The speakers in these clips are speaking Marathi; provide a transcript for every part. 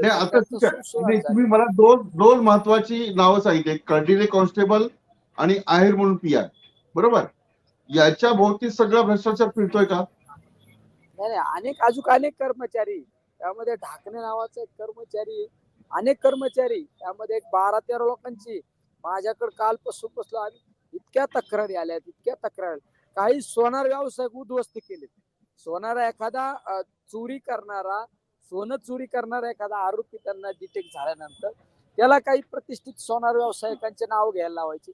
नाही आता ठीक आहे. तुम्ही मला दोन दोन महत्वाची नावं सांगितली. कर्डिले कॉन्स्टेबल आणि आहेर म्हणून पी आय बरोबर? याच्या भोवती सगळा भ्रष्टाचार फिरतोय का? नाही नाही अनेक अजून अनेक कर्मचारी. त्यामध्ये ढाकणे नावाचा एक कर्मचारी. अनेक कर्मचारी. त्यामध्ये एक बारा तेरा लोकांची. माझ्याकडे कालपासून बसलो आम्ही इतक्या तक्रारी आल्या इतक्या तक्रारी काही सोनार व्यावसायिक उद्ध्वस्त केले सोनारा एखादा चोरी करणारा सोनं चोरी करणारा एखादा आरोपी त्यांना डिटेक्ट झाल्यानंतर त्याला काही प्रतिष्ठित सोनार व्यावसायिकांचे नाव घ्यायला लावायचे.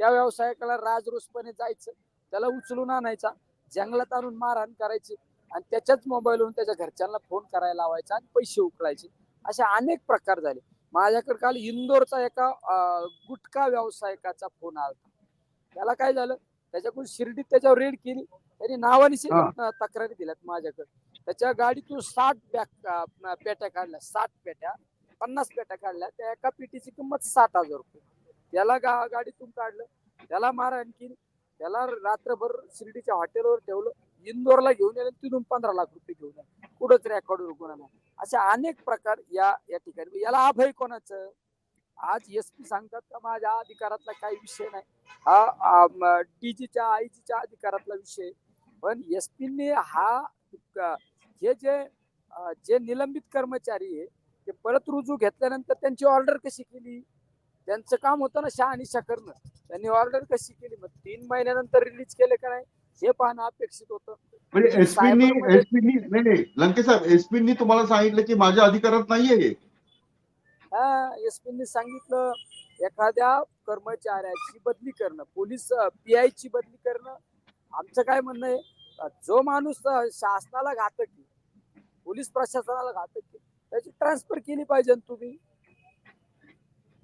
त्या व्यावसायिकाला राजरोसपणे जायचं त्याला उचलून आणायचा जंगलात आणून मारहाण करायची आणि त्याच्याच मोबाईलवरून त्याच्या घरच्यांना फोन करायला लावायचा आणि पैसे उकळायचे असे अनेक प्रकार झाले. माझ्याकडे काल इंदोरचा एका गुटखा व्यावसायिकाचा फोन आला. त्याला काय झालं? त्याच्याकडून शिर्डीत त्याच्यावर रेड केली. त्यांनी नावानिशी हा. तक्रारी दिल्यात माझ्याकडे. त्याच्या गाडीतून साठ बॅग पेट्या काढल्या साठ पेट्या पन्नास पेट्या काढल्या. त्या एका पेटीची किंमत साठ हजार रुपये. त्याला गा गाडीतून काढलं. त्याला मारा आणखीन त्याला रात्रभर शिर्डीच्या हॉटेलवर ठेवलं. इंदोरला घेऊन आले तिथून पंधरा लाख रुपये घेऊन आले कुठंच रेकॉर्ड गुन्हा नाही. असे अनेक प्रकार या या ठिकाणी. याला अभय कोणाचं? आज एस पी सांगतात का माझ्या अधिकारातला काही विषय नाही. हा डीजीच्या आयजीच्या अधिकारातला विषय पण एस पीने हा हे जे जे निलंबित कर्मचारी आहे ते परत रुजू घेतल्यानंतर त्यांची ऑर्डर कशी केली? त्यांचं काम होतं ना शहानिशा करणं त्यांनी ऑर्डर कशी केली? मग तीन महिन्यानंतर रिलीज केले का नाही? हे पाहणं अपेक्षित होतं. म्हणजे एसपीनी सायबरमध्ये- एसपीनी नाही नाही. लंके साहेब एसपीनी तुम्हाला सांगितलं की माझ्या अधिकारात नाहीये हे. हा एस पीने सांगितलं एखाद्या कर्मचाऱ्याची बदली करणं पोलीस पीआय ची बदली करणं आमचं काय म्हणणं आहे? जो माणूस शासनाला घातक आहे, पोलीस प्रशासनाला घातक त्याची ट्रान्सफर केली पाहिजे तुम्ही